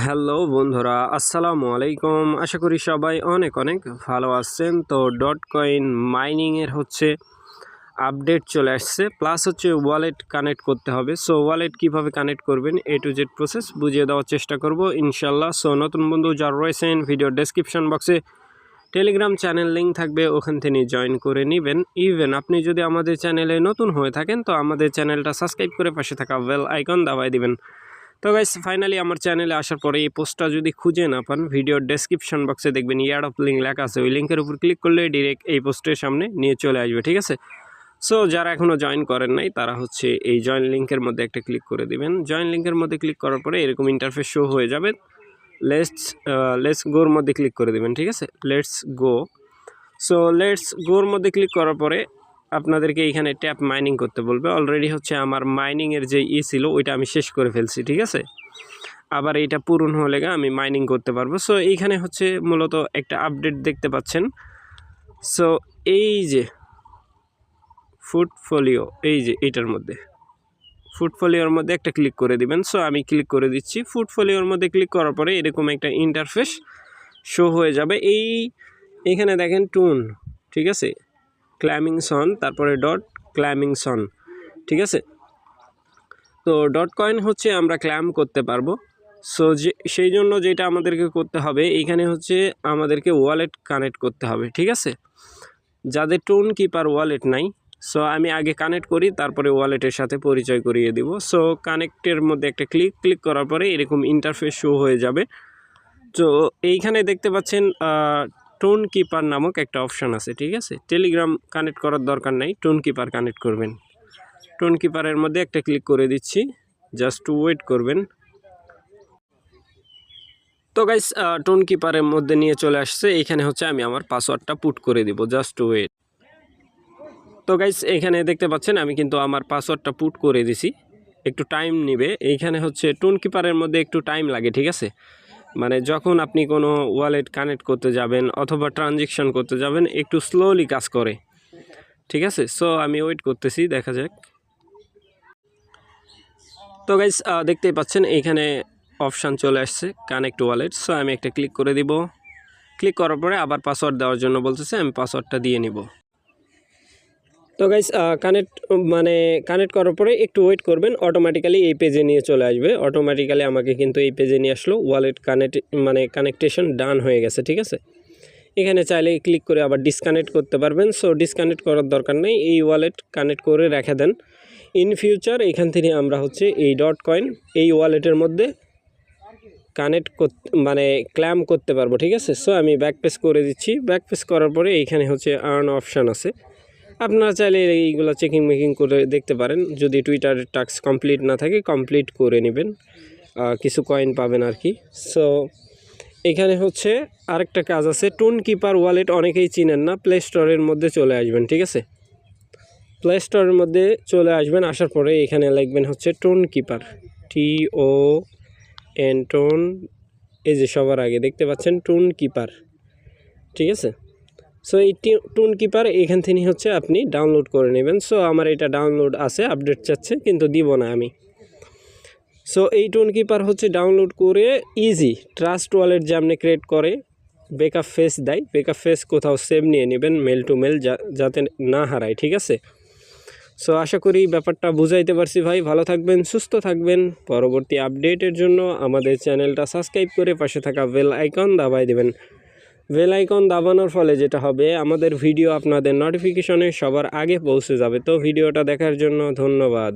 Hello বন্ধুরা, আসসালামু আলাইকুম। আশা করি সবাই অনেক অনেক ভালো আছেন। তো ডট কয়েন মাইনিংয়ের হচ্ছে আপডেট চলে আসছে, প্লাস হচ্ছে ওয়ালেট কানেক্ট করতে হবে। সো ওয়ালেট কীভাবে কানেক্ট করবেন, এ টু জেড প্রসেস বুঝিয়ে দেওয়ার চেষ্টা করব ইনশাল্লাহ। সো নতুন বন্ধু যারা রয়েছেন, ভিডিও ডেসক্রিপশন বক্সে টেলিগ্রাম চ্যানেল লিঙ্ক থাকবে, ওখান থেকে জয়েন করে নেবেন। ইভেন আপনি যদি আমাদের চ্যানেলে নতুন হয়ে থাকেন, তো আমাদের চ্যানেলটা সাবস্ক্রাইব করে পাশে থাকা বেল আইকন দাবাই দিবেন। তো গাইস ফাইনালি আমার চ্যানেলে আসার পরে এই পোস্টটা যদি খুঁজে না পান ভিডিওর ডেসক্রিপশন বক্সে দেখবেন ইয়ার অফ লিঙ্ক লেখা আছে। ওই লিঙ্কের উপর ক্লিক করলে ডিরেক্ট এই পোস্টের সামনে নিয়ে চলে আসবে, ঠিক আছে? সো যারা এখনও জয়েন করেন নাই, তারা হচ্ছে এই জয়েন লিঙ্কের মধ্যে একটা ক্লিক করে দিবেন। জয়েন লিঙ্কের মধ্যে ক্লিক করার পরে এরকম ইন্টারফেস শো হয়ে যাবে। লেটস লেটস গোর মধ্যে ক্লিক করে দিবেন, ঠিক আছে? লেটস গো সো লেটস গোর মধ্যে ক্লিক করার পরে আপনাদেরকে এইখানে ট্যাপ মাইনিং করতে বলবে। অলরেডি হচ্ছে আমার মাইনিংয়ের যে ই ছিল, ওইটা আমি শেষ করে ফেলছি, ঠিক আছে? আবার এইটা পূরণ হলে আমি মাইনিং করতে পারব। সো এইখানে হচ্ছে মূলত একটা আপডেট দেখতে পাচ্ছেন। সো এই যে ফুটফোলিও এই যে এইটার মধ্যে ফুটফোলিওর মধ্যে একটা ক্লিক করে দিবেন। সো আমি ক্লিক করে দিচ্ছি। ফুটফোলিওর মধ্যে ক্লিক করার পরে এরকম একটা ইন্টারফেস শো হয়ে যাবে। এই, এখানে দেখেন টুন ঠিক আছে? ক্লাইমিং সন তারপরে ডট ক্লাইমিং সন ঠিক আছে? তো ডট কয়েন হচ্ছে আমরা ক্ল্যাম করতে পারব। সো যে, সেই জন্য যেটা আমাদেরকে করতে হবে এইখানে হচ্ছে আমাদেরকে ওয়ালেট কানেক্ট করতে হবে, ঠিক আছে? যাদের টোন কিপার ওয়ালেট নাই সো আমি আগে কানেক্ট করি, তারপরে ওয়ালেটের সাথে পরিচয় করিয়ে দিব। সো কানেক্টের মধ্যে একটা ক্লিক ক্লিক করার পরে এরকম ইন্টারফেস শো হয়ে যাবে। তো, এইখানে দেখতে পাচ্ছেন টোন কিপার নামক একটা অপশান আছে, ঠিক আছে? টেলিগ্রাম কানেক্ট করার দরকার নাই টোন কিপার কানেক্ট করবেন। টোন কিপারের মধ্যে একটা ক্লিক করে দিচ্ছি জাস্ট ওয়েট করবেন। তো গাইস টোন কিপারের মধ্যে নিয়ে চলে আসছে এইখানে হচ্ছে আমি আমার পাসওয়ার্ডটা পুট করে দিব জাস্ট ওয়েট তো গাইস এখানে দেখতে পাচ্ছেন, আমি কিন্তু আমার পাসওয়ার্ডটা পুট করে দিছি, একটু টাইম নেবে। এইখানে হচ্ছে টোন কিপারের মধ্যে একটু টাইম লাগে, ঠিক আছে? মানে যখন আপনি কোনো ওয়ালেট কানেক্ট করতে যাবেন অথবা ট্রানজেকশন করতে যাবেন, একটু স্লোলি কাজ করে। ঠিক আছে? সো আমি ওয়েট করতেছি, দেখা যাক। তো গাইস দেখতেই পাচ্ছেন, এইখানে অপশান চলে আসছে কানেক্ট ওয়ালেট সো আমি একটা ক্লিক করে দিব। ক্লিক করার পরে আবার পাসওয়ার্ড দেওয়ার জন্য বলতেছে, আমি পাসওয়ার্ডটা দিয়ে নিব। তো গাইস কানেক্ট মানে কানেক্ট করার পরে একটু ওয়েট করবেন অটোমেটিক্যালি এই পেজে নিয়ে চলে আসবে। অটোমেটিক্যালি আমাকে কিন্তু এই পেজে নিয়ে আসলো ওয়ালেট কানেক্ট মানে কানেকটেশন ডান হয়ে গেছে, ঠিক আছে? এখানে চাইলে ক্লিক করে আবার ডিসকানেক্ট করতে পারবেন। সো ডিসকানেক্ট করার দরকার নেই, এই ওয়ালেট কানেক্ট করে রেখে দেন। ইন ফিউচার এখান থেকে আমরা হচ্ছে এই ডট কয়েন এই ওয়ালেটের মধ্যে কানেক্ট মানে ক্ল্যাম করতে পারব, ঠিক আছে? সো আমি ব্যাক পেস করে দিচ্ছি। ব্যাক পেস করার পরে এইখানে হচ্ছে আর্ন অপশান আছে। আপনারা চাইলে এইগুলো চেকিং মেকিং করে দেখতে পারেন। যদি টুইটার টাস্ক কমপ্লিট না থাকে কমপ্লিট করে নেবেন। কিছু কয়েন পাবেন আর কি সো এখানে হচ্ছে আরেকটা কাজ আছে। টুন কিপার ওয়ালেট অনেকেই চিনেন না। প্লে স্টোরের মধ্যে চলে আসবেন, ঠিক আছে? প্লে স্টোরের মধ্যে চলে আসবেন, আসার পরে এখানে লিখবেন হচ্ছে Tonkeeper T O N ton এই যে সবার আগে দেখতে পাচ্ছেন টুন কিপার ঠিক আছে? সো এই টুন কিপার এখান থেকে হচ্ছে আপনি ডাউনলোড করে নেবেন। সো আমার এটা ডাউনলোড আছে আপডেট চাচ্ছে, কিন্তু দিব না আমি। সো এই টুন কিপার হচ্ছে ডাউনলোড করে ইজি ট্রাস্ট ওয়ালেট যে আপনি ক্রিয়েট করে বেকআপ ফেস দেয়। বেকআপ ফেস কোথাও সেভ নিয়ে নেবেন মেল টু মেল যাতে না হারায়, ঠিক আছে? সো আশা করি ব্যাপারটা বুঝাইতে পারছি ভাই। ভালো থাকবেন, সুস্থ থাকবেন। পরবর্তী আপডেটের জন্য আমাদের চ্যানেলটা সাবস্ক্রাইব করে পাশে থাকা বেল আইকন দাবাই দেবেন। বেল আইকন দাবানোর ফলে যেটা হবে, আমাদের ভিডিও আপনাদের নোটিফিকেশনে সবার আগে পৌঁছে যাবে। তো ভিডিওটা দেখার জন্য ধন্যবাদ।